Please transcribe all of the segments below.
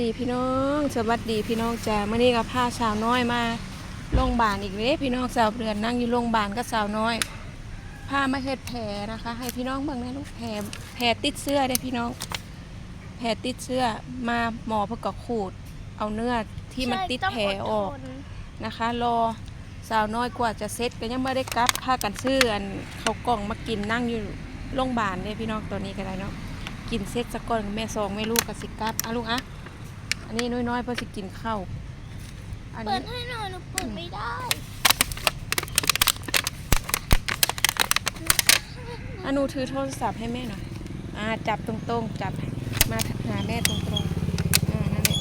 ดีพี่น้อง สวัสดีพี่น้องจ้าเมื่อนี้ก็พาสาวน้อยมาโรงพยาบาลอีกเลยพี่น้องสาวเรือนนั่งอยู่โรงพยาบาลก็สาวน้อยพามาเฮ็ดแผลนะคะ ให้พี่น้องเบิ่งนะลูกแผลแผลติดเสื้อเด้พี่น้อง แผลติดเสื้อมาหมอเพื่อกขูด เอาเนื้อที่มันติดแผลออกนะคะ รอสาวน้อยกว่าจะเซ็ตก็ยังไม่ได้กลับพากันซื้ออันเขากล่องมากินนั่งอยู่โรงพยาบาลเลยพี่น้องตัวนี้ก็ได้เนาะกินเซ็ตสักก่อนแม่ซองแม่ลูกกับสิกลับอะลูกอะ อันนี้น้อยๆเพื่อสิกินข้าวอันเปินี้ดให้หน่อยหนูเปิดไม่ได้อนุถือโทรศัพท์ให้แม่หน่อยอ่าจับตรงๆ จับมาหาแม่ตรงๆอ่านั่นแหละ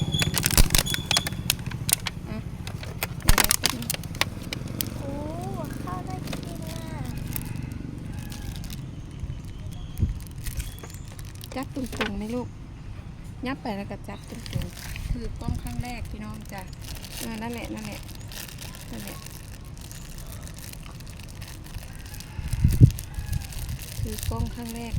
อะเดี๋ยวนะแป๊บนึงโอ้ข้าวได้กินอะจับตรงๆนี่ลูก ยับไปแล้วก็จับตรงๆถือกล้องข้างแรกพี่น้องจ้ะเออนั่นแหละนั่นแหละนั่นแหละถือกล้องข้างแรก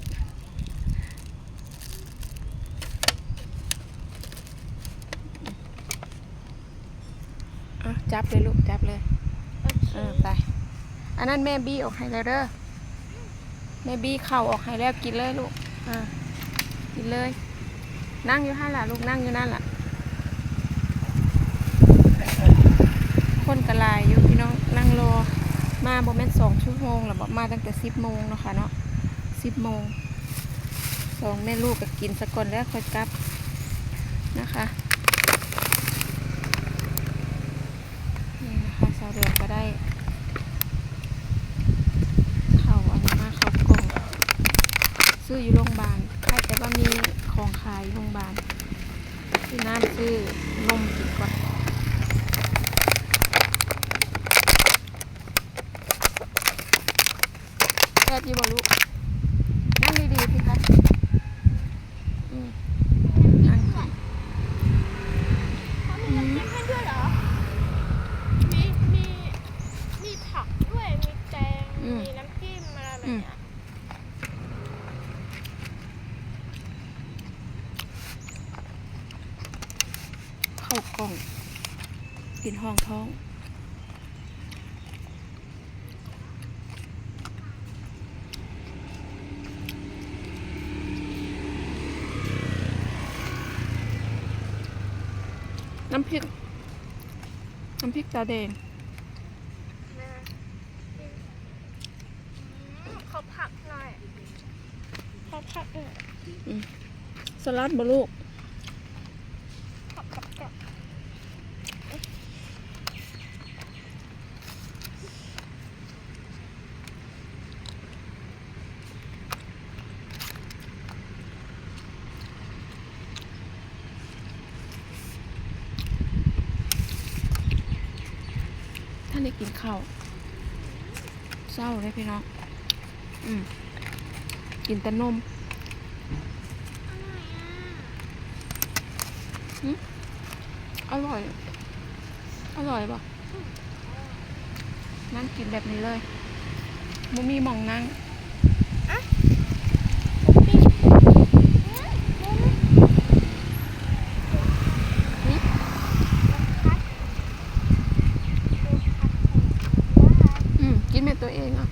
อะจับเลยลูกจับเลยโอเคเออไป อันนั้นแม่บี้ออกให้แล้วเด้อ แม่บี้เข่าออกให้แล้วกินเลยลูก อ่า กินเลย นั่งอยู่ห้าล่ะลูกนั่งอยู่นั่นล่ะคนกระลายอยู่พี่น้องนั่งรอมาบ่แม่นสองชั่วโมงหรอบอกมาตั้งแต่สิบโมงเนาะค่ะเนาะสิบโมงสองแม่ลูกก็กินสะก่อนแล้วค่อยกลับนะคะ นี่นะคะสาวเดือนก็ได้เข่าอันนี้มาเขากล่องซื้ออยู่โรงพยาบาลใครแต่ว่ามีของขายอยู่โรงพยาบาลซื้อน้ำซื้อนมกินก่อน แค่ยี่บอลูกนั่งดีๆสิคะอืมนั่งกินเขามีน้ำจิ้มให้ด้วยเหรอมีมีมีผักด้วยมีแตงอืมมีน้ำจิ้มอะไรแบบอืมเนี้ยเข้ากล่อง กินห้องท้อง น้ำพริก น้ำพริกตาแดงนะอืมขอผักหน่อยขอผักหน่อยสลัดบลูกผักกับกับ ท่าน ได้กินข้าวเศร้าเลยพี่น้องอืมกินแต่นมอร่อยอะอร่อยอร่อยปะนั่งกินแบบนี้เลยมุมีหมองนั่ง นี่อืมนี่นะพัดพัด อืม กินเป็นตัวเองอะ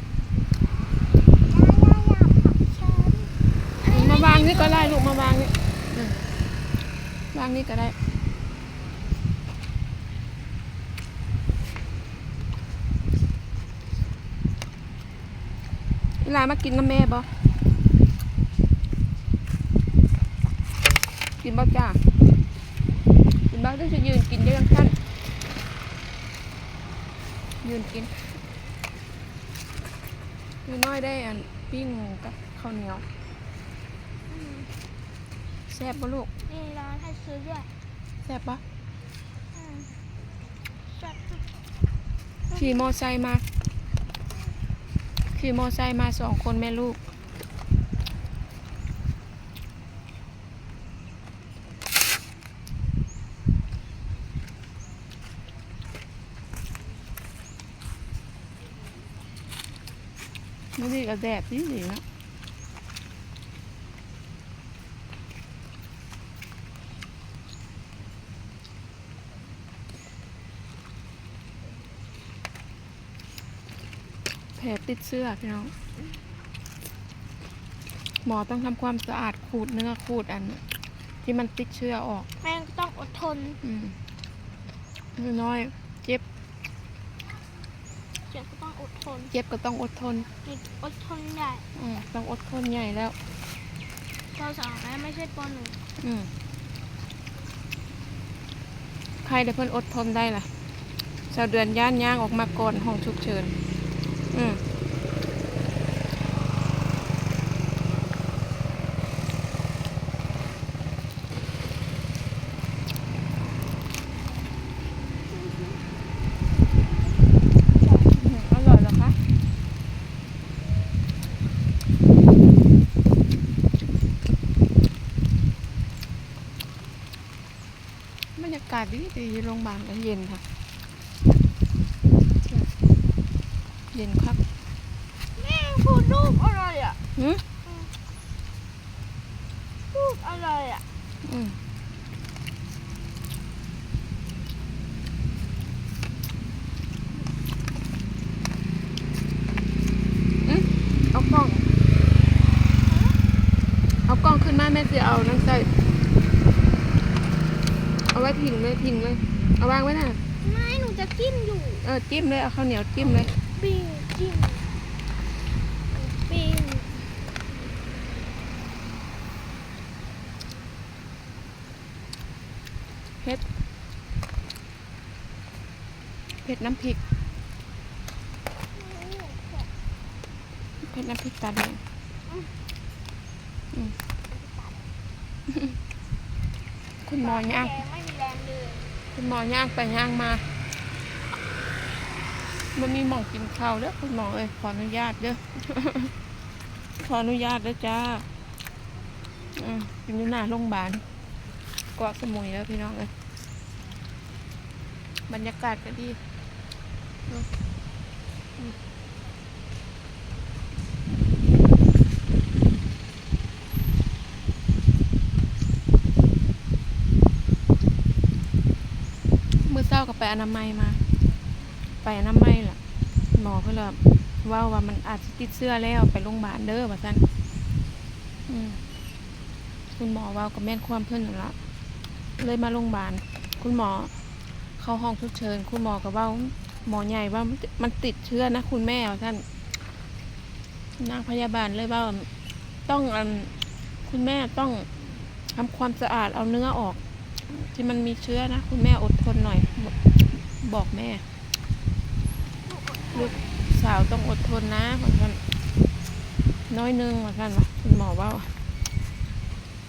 มาวาง นี่ก็ได้ลูกมาวางนี่วางนี่ก็ได้ เวลามากินน้ำแม่บ่กินบ่จ้ากินบ่ต้องจะยืนกินได้ยังสั้นยืนกินยืนน้อยได้อันปิ้งกับข้าวเหนียว แซ่บปะลูกนี่ร้านให้ซื้อด้วยแซ่บปะอืมจัดขี่มอไซค์มา ขี่มอไซค์มาสองคนแม่ลูกนี่ก็แดดนี่สินะ ลติดเสื้อพี่น้องหมอต้องทำความสะอาดขูดเนื้อขูดอัน ที่มันติดเชื้อออก แม่งต้องอดทนอืมน้อยๆเจ็บเจ็บก็ต้องอดทนเจ็บก็ต้องอดทนนี่อดทนใหญ่อืมต้องอดทนใหญ่แล้วเราสองนะไม่ใช่ปหนึ่งอืมใครเดี๋ยวเพิ่นอดทนได้ล่ะชาวเดือนย่านย่างออกมาก่อนห้องฉุกเฉิน อืมอืมอร่อยเหรอคะบรรยากาศดีดีอยู่โรงพยาบาลก็เย็นค่ะ เย็นครับแม่งพูดรูปอะไรอะหืมรูปอะไรอะอืมอืมเอากล้อง เอากล้องขึ้นมาแม่จะเอานังใส่ เอาไว้พิงเลยพิงเลย เอาวางไว้น่ะ ไม่ หนูจะจิ้มอยู่ เออจิ้มเลย เอาข้าวเหนียวจิ้มเลย ปิ้งจิ้มปิ้งเผ็ดเผ็ดน้ำพริกเผ็ดน้ำพริกตาแดงอืมคุณหมอย่างแกไม่มีแรงเลยคุณหมอย่างไปย่างมา มันมีหมองกินข้าวเด้อคุณหมอเอ้ยขออนุญาตเด้อขออนุญาตเด้อจ้าอืมกินอยู่หน้าโรงพยาบาลเกาะสมุยแล้วพี่น้องเอ้ยบรรยากาศก็ดีเมมื้อเช้าก็ไปอนามัยมา ไปอนามัยล่ะ หมอเพิ่นว่าว่ามันอาจจะติดเชื้อแล้วไปโรงพยาบาลเด้อว่าซั่นคุณหมอว่าก็แม่นความเพิ่นนั่นละเลยมาโรงพยาบาลคุณหมอเข้าห้องฉุกเฉินคุณหมอก็ว่าหมอใหญ่ว่ามันติดเชื้อนะคุณแม่ท่านนางพยาบาลเลยว่าต้องคุณแม่ต้องทำความสะอาดเอาเนื้อออก ที่มันมีเชื้อนะ คุณแม่อดทนหน่อย บอกแม่ ลูกสาวต้องอดทนนะว่าท่านน้อยหนึงว่าท่านว่าคุณหมอว่า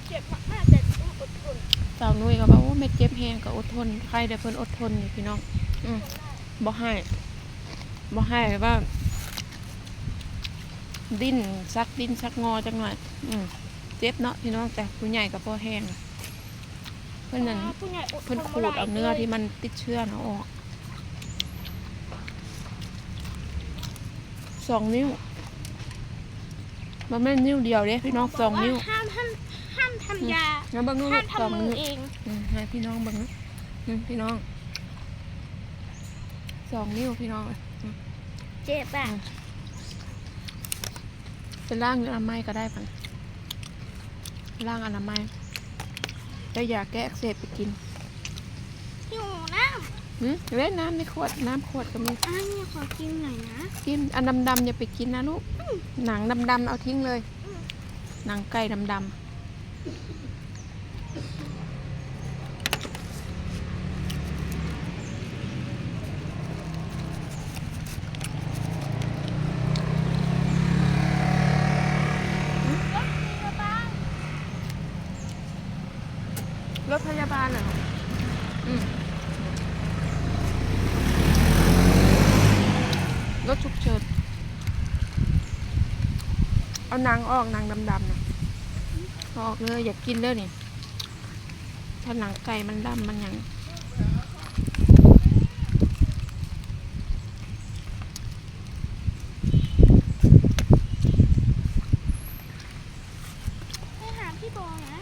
เจ็บมากๆแต่ต้องอดทนสาวนุ้ยก็บอกว่าไม่เจ็บแฮงก็อดทน ใครเดี๋ยวเพิ่นอดทนนี่พี่น้องอืมบ่ให้บ่ให้ว่า ดิ้นซักดิ้นซักงอจังหน่อยอืมเจ็บเนาะพี่น้องแต่ผู้ใหญ่ก็พอแห้งเพิ่นนั่นผู้ใหญ่อดทเพิ่นขูดเอาเนื้อที่มันติดเชื้อเนาะออก สองนิ้ว มันไม่นนิ้วเดียวเด้พี่น้องสองนิ้ว ห้ามห้ามห้ามทำยางั้นเบิ่งนู้นห้ามสองทำมือนิ้วเองอืมให้พี่น้องเบิ่งนะอืมพี่น้องสองนิ้วพี่น้องอืมเจ็บอะเป็นร่างอนามัยก็ได้ปันร่างอนามัยได้ยาแก้อักเสบไปกิน หิวน้หืม เล่นน้ำในขวดน้ำขวดก็มีำอันนี้ขอกินหน่อยนะ กินอันดำๆอย่าไปกินนะลูก หนังดำๆเอาทิ้งเลยอืมหนังไก่ดำๆรถพยาบาลเหรออืมรถฉุกเฉิน เอาหนังออกหนังดำๆนะเอาออกเลยอย่ากินเลยนี่ถ้าหนังไก่มันดำมันหยังไปหาพี่โบนะ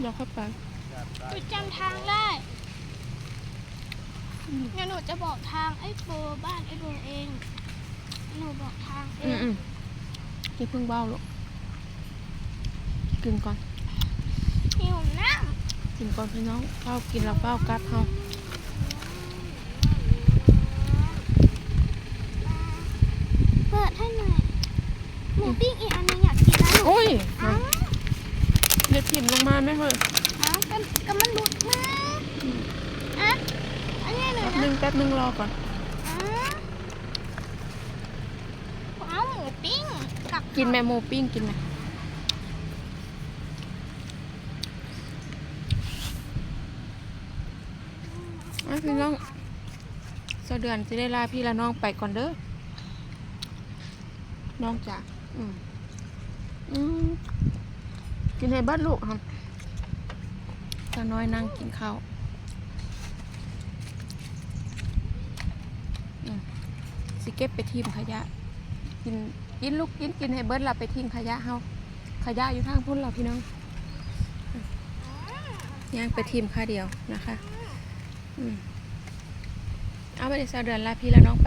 เดี๋ยวเข้าไปหนูจำทางได้อืมงั้นหนูจะบอกทางไอ้โบบ้านไอ้โบเองอหนูบอกทางเออืมง อืมอย่าเพิ่งเบ้าลูกกินก่อนหิวน้กินก่อนพี่น้องเฝ้ากินแล้วเฝ้ากลับเฮาำเปิดให้หน่อยหมูปิ้งอีกอันนึงอยากกินนะหนูโอ้ยอ้าวเดี๋ยวถิ่มลงมาไหมเฮ้ยอ้าวก็ก็มันหลุดมาอะอันนี้หน่อแป๊ยบนึนะงแป๊บนึงรอก่อน อ้าวว้าวหมูปิ้ง กินแมหมูปิ้งกินไหมพี่น้องสเดือนจะได้ลาพี่ละน้องไปก่อนเด้อ น้องจ๋าอืมอืมกินให้เบัดลูกครับตาน้อยนั่งกินข้าวสิเก็บไปทีมขยะ กิน กินลูกกินกินให้เบิดเราไปทิ้งขยะเฮาขยะอยู่ทางพุ่นเราพี่น้องย่างไปทีมค่าเดียวนะคะ อืมเอาไปเดี๋ยวเสาเดือนลาพี่แล้วน้องไป